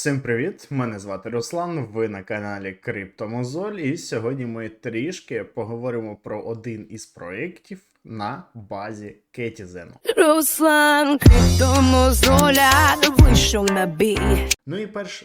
Всім привіт! Мене звати Руслан. Ви на каналі Криптомозоль, і сьогодні ми трішки поговоримо про один із проєктів на базі Кетізену. Руслан криптомозоля вийшов на бій. Ну і перш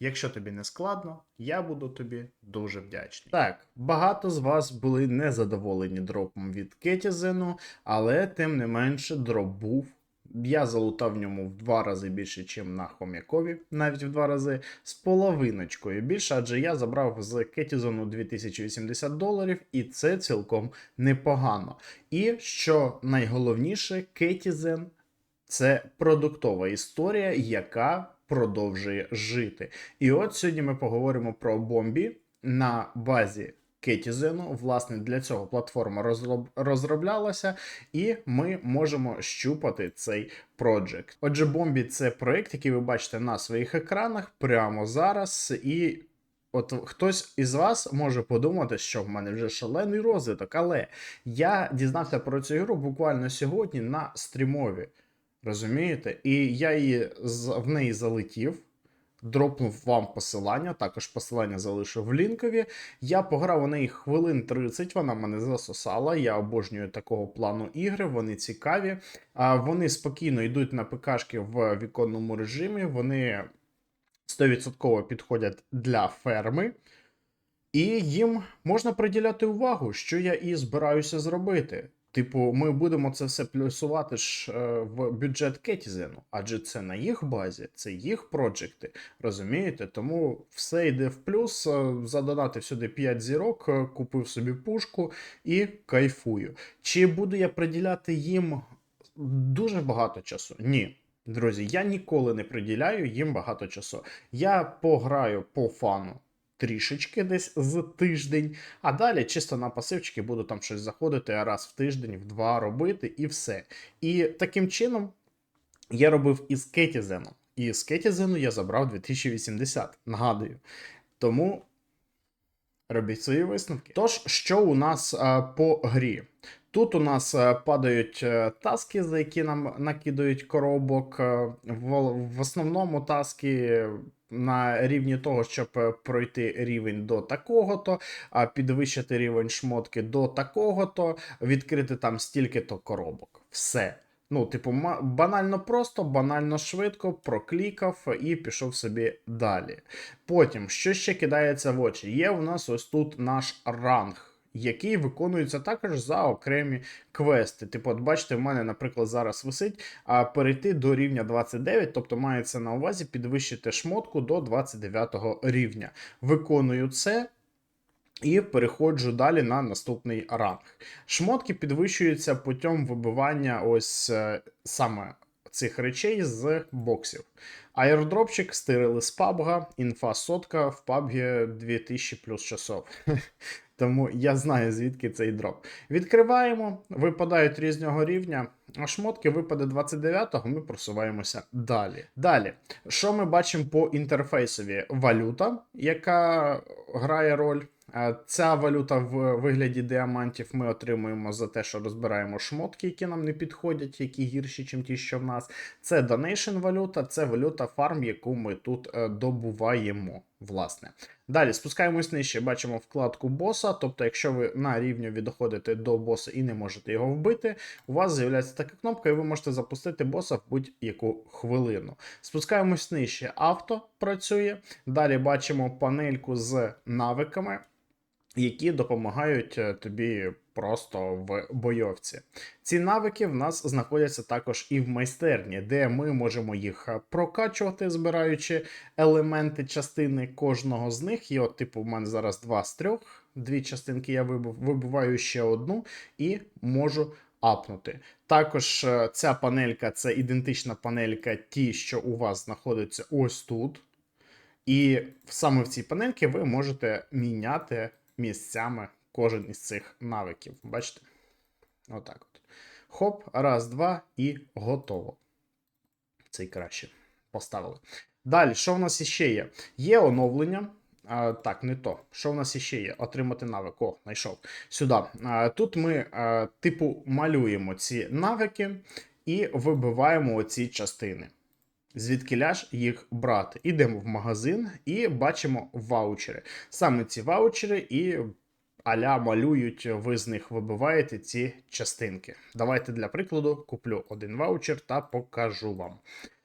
Якщо тобі не складно, я буду тобі дуже вдячний. Так, багато з вас були незадоволені дропом від Кетізену, але тим не менше дроп був. Я залутав в ньому в два рази більше, ніж на хом'якові, навіть в два рази, з половиночкою більше, адже я забрав з Кетізону 2080 доларів, і це цілком непогано. І що найголовніше, Кетізен це продуктова історія, яка продовжує жити. І от сьогодні ми поговоримо про бомбі на базі Кетізену. Власне, для цього платформа розроблялася, і ми можемо щупати цей проджект. Отже, бомбі це проект, який ви бачите на своїх екранах прямо зараз. І От хтось із вас може подумати, що в мене вже шалений розвиток, але я дізнався про цю ігру буквально сьогодні на стрімові. Розумієте? І я її в неї залетів, дропнув вам посилання, також посилання залишив в лінкові. Я пограв у неї хвилин 30, вона мене засосала. Я обожнюю такого плану ігри, вони цікаві. А вони спокійно йдуть на ПКшки в віконному режимі, вони 100% підходять для ферми. І їм можна приділяти увагу, що я і збираюся зробити. Типу, ми будемо це все плюсувати ж е, в бюджет Кетізену, адже це на їх базі, це їх проджекти. Розумієте? Тому все йде в плюс. е, Задонатив сюди 5 зірок, е, купив собі пушку і кайфую. Чи буду я приділяти їм дуже багато часу? Ні. Друзі, я ніколи не приділяю їм багато часу. Я пограю по фану трішечки десь з тиждень, а далі чисто на пасивчики буду там щось заходити раз в тиждень, в два робити і все. І таким чином я робив із Кетізеном. І з Кетізену я забрав 2080, нагадую. Тому робіть свої висновки. Тож, що у нас а, по грі? Тут у нас е, падають е, таски, за які нам накидають коробок. Е, в основному таски на рівні того, щоб е, пройти рівень до такого-то, а підвищити рівень шмотки до такого-то, відкрити там стільки-то коробок. Все. Ну, типу, банально просто, банально швидко, проклікав і пішов собі далі. Потім, що ще кидається в очі? Є у нас ось тут наш ранг. Який виконується також за окремі квести. Типу, от бачите, в мене, наприклад, зараз висить а, перейти до рівня 29, тобто мається на увазі підвищити шмотку до 29 рівня. Виконую це. І переходжу далі на наступний ранг. Шмотки підвищуються путем вибивання ось е, саме цих речей з боксів. Аеродропчик стирили з PUBG, інфа сотка в PUBG 2000 плюс часов. Тому я знаю, звідки цей дроп. Відкриваємо, випадають різного рівня. А шмотки випаде 29-го, ми просуваємося далі. Далі, що ми бачимо по інтерфейсові? Валюта, яка грає роль. Ця валюта в вигляді діамантів ми отримуємо за те, що розбираємо шмотки, які нам не підходять, які гірші, ніж ті, що в нас. Це донейшн валюта, це валюта фарм, яку ми тут е, добуваємо. Власне. Далі спускаємось нижче, бачимо вкладку боса. Тобто, якщо ви на рівню відходите до боса і не можете його вбити, у вас з'являється така кнопка, і ви можете запустити боса в будь-яку хвилину. Спускаємось нижче, авто працює. Далі бачимо панельку з навиками які допомагають е, тобі просто в бойовці. Ці навики в нас знаходяться також і в майстерні, де ми можемо їх е, прокачувати, збираючи елементи частини кожного з них. І от, типу, в мене зараз два з трьох, дві частинки я вибив, вибиваю ще одну і можу. Апнути. Також е, ця панелька це ідентична панелька, ті, що у вас знаходиться ось тут. І саме в цій панельці ви можете міняти місцями кожен із цих навиків. Бачите? Отак от. Хоп, раз, два і готово. Цей краще. Поставили. Далі, що в нас іще є? Є оновлення. А, так, не то. Що в нас іще є? Отримати навик. О, знайшов. Сюди. А, тут ми, а, типу, малюємо ці навики і вибиваємо оці частини. Звідки ж їх брати? Ідемо в магазин і бачимо ваучери. Саме ці ваучери і аля малюють, ви з них вибиваєте ці частинки. Давайте для прикладу куплю один ваучер та покажу вам.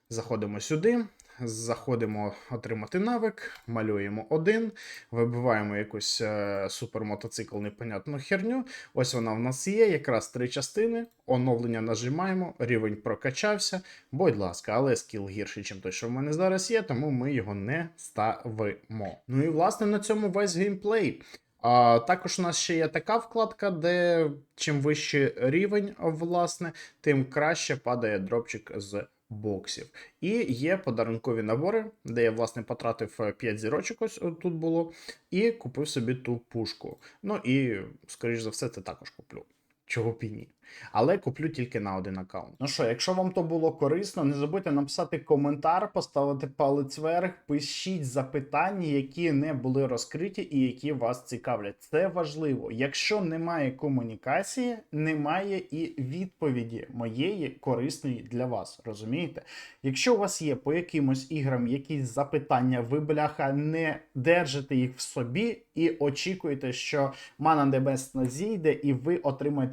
Заходимо сюди, заходимо отримати навик, малюємо один, вибиваємо якусь е, супермотоцикл, непонятну херню. Ось вона в нас є, якраз три частини. Оновлення нажимаємо, рівень прокачався. Будь ласка, але скіл гірший, ніж той, що в мене зараз є, тому ми його не ставимо. Ну і власне на цьому весь геймплей. А, також у нас ще є така вкладка, де чим вищий рівень, власне, тим краще падає дропчик з боксів. І є подарункові набори, де я, власне, потратив 5 зірочок, ось тут було, і купив собі ту пушку. Ну і, скоріш за все, це також куплю. Чого б і ні. Але куплю тільки на один аккаунт. Ну що, якщо вам то було корисно, не забудьте написати коментар, поставити палець вверх, пишіть запитання, які не були розкриті і які вас цікавлять. Це важливо. Якщо немає комунікації, немає і відповіді моєї корисної для вас. Розумієте? Якщо у вас є по якимось іграм якісь запитання, ви бляха не держите їх в собі і очікуєте, що Мана Небесна зійде, і ви отримаєте